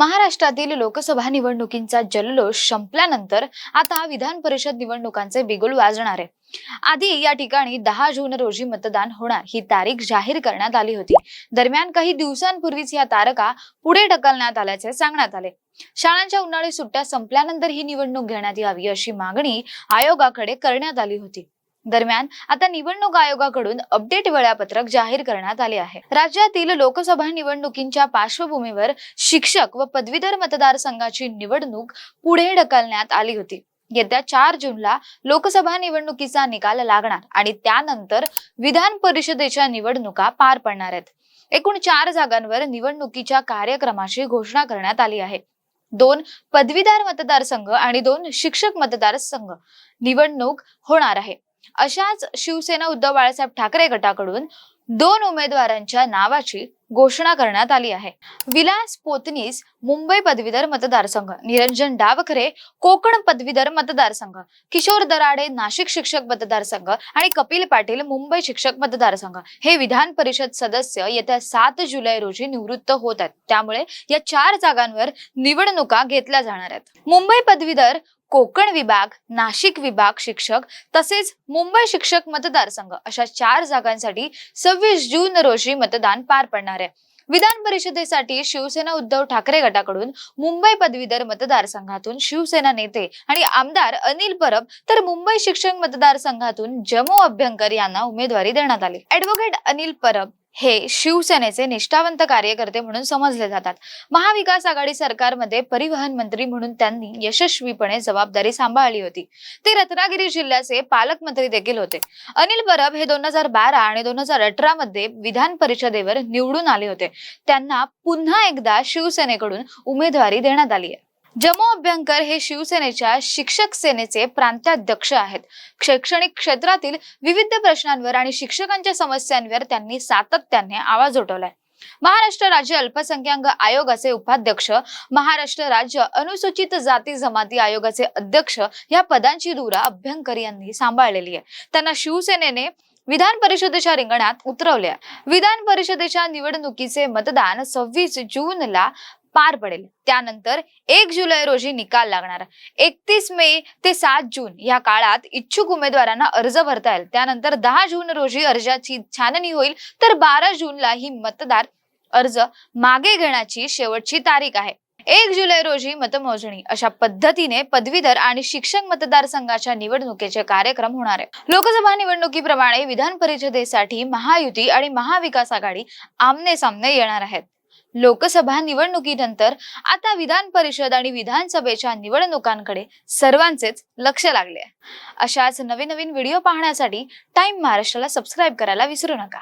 महाराष्ट्रातील लोकसभा निवडणुकींचा जल्लोष संपल्यानंतर आता विधान परिषद निवडणुकांचे बिगुल वाजणार आहे. आधी या ठिकाणी दहा जून रोजी मतदान होणार ही तारीख जाहीर करण्यात आली होती. दरम्यान काही दिवसांपूर्वीच या तारखा पुढे ढकलण्यात आल्याचे सांगण्यात आले. शाळांच्या उन्हाळी सुट्ट्या संपल्यानंतर ही निवडणूक घेण्यात यावी अशी मागणी आयोगाकडे करण्यात आली होती. दरम्यान आता निवडणूक आयोगाकडून अपडेट वेळापत्रक जाहीर करण्यात आले आहे. राज्यातील लोकसभा निवडणुकींच्या पार्श्वभूमीवर शिक्षक व पदवीधर मतदारसंघाची निवडणूक पुढे ढकलण्यात आली होती. येत्या चार जूनला लोकसभा निवडणुकीचा निकाल लागणार आणि त्यानंतर विधान परिषदेच्या निवडणुका पार पडणार आहेत. एकूण चार जागांवर निवडणुकीच्या कार्यक्रमाची घोषणा करण्यात आली आहे. दोन पदवीधर मतदारसंघ आणि दोन शिक्षक मतदारसंघ निवडणूक होणार आहे. अशाच शिवसेना उद्धव बाळासाहेब ठाकरे गटाकडून दोन उमेदवारांच्या नावाची घोषणा करण्यात आली आहे. विलास पोतनीस मुंबई पदवीधर मतदारसंघ निरंजन डावखरे कोकण पदवीधर मतदारसंघ किशोर दराडे नाशिक शिक्षक मतदारसंघ आणि कपिल पाटील मुंबई शिक्षक मतदारसंघ हे विधान परिषद सदस्य येत्या सात जुलै रोजी निवृत्त होत आहेत. त्यामुळे या चार जागांवर निवडणुका घेतल्या जाणार आहेत. मुंबई पदवीधर कोकण विभाग नाशिक विभाग शिक्षक तसेच मुंबई शिक्षक मतदारसंघ अशा चार जागांसाठी सव्वीस जून रोजी मतदान पार पडणार आहे. विधान परिषदेसाठी शिवसेना उद्धव ठाकरे गटाकडून मुंबई पदवीधर मतदारसंघातून शिवसेना नेते आणि आमदार अनिल परब तर मुंबई शिक्षक मतदारसंघातून जमो अभ्यंकर यांना उमेदवारी देण्यात आली. ऍडव्होकेट अनिल परब हे शिवसेनेचे निष्ठावंत कार्यकर्ते म्हणून समजले जातात. महाविकास आघाडी सरकारमध्ये परिवहन मंत्री म्हणून त्यांनी यशस्वीपणे जबाबदारी सांभाळली होती. ते रत्नागिरी जिल्ह्याचे पालकमंत्री देखील होते. अनिल परब हे दोन हजार बारा आणि दोन हजार अठरा मध्ये विधान परिषदेवर निवडून आले होते. त्यांना पुन्हा एकदा शिवसेनेकडून उमेदवारी देण्यात आली आहे. जमो अभ्यंकर हे शिवसेनेच्या शिक्षक सेनेचे प्रांताध्यक्ष आहेत. शैक्षणिक क्षेत्रातील विविध प्रश्नांवर आणि शिक्षकांच्या समस्यांवर त्यांनी सातत्याने आवाज उठवलाय. महाराष्ट्र राज्य अल्पसंख्याक आयोगाचे उपाध्यक्ष महाराष्ट्र राज्य अनुसूचित जाती जमाती आयोगाचे अध्यक्ष या पदांची धुरा अभ्यंकर यांनी सांभाळलेली आहे. त्यांना शिवसेनेने विधान परिषदेच्या रिंगणात उतरवले विधान परिषदेच्या निवडणुकीचे मतदान सव्वीस जूनला पार पडेल. त्यानंतर एक जुलै रोजी निकाल लागणार. एकतीस मे ते सात जून या काळात इच्छुक उमेदवारांना अर्ज भरता येईल. त्यानंतर दहा जून रोजी अर्जाची छाननी होईल. तर बारा जूनला ही मतदार अर्ज मागे घेण्याची शेवटची तारीख आहे. एक जुलै रोजी मतमोजणी. अशा पद्धतीने पदवीधर आणि शिक्षक मतदारसंघाच्या निवडणुकीचे कार्यक्रम होणार आहे लोकसभा निवडणुकीप्रमाणे विधान परिषदेसाठी महायुती आणि महाविकास आघाडी आमने सामने येणार आहेत. लोकसभा निवडणुकीनंतर आता विधान परिषद आणि विधानसभेच्या निवडणुकांकडे सर्वांचेच लक्ष लागले अशाच नवीन नवीन व्हिडिओ पाहण्यासाठी टाइम महाराष्ट्राला सबस्क्राईब करायला विसरू नका.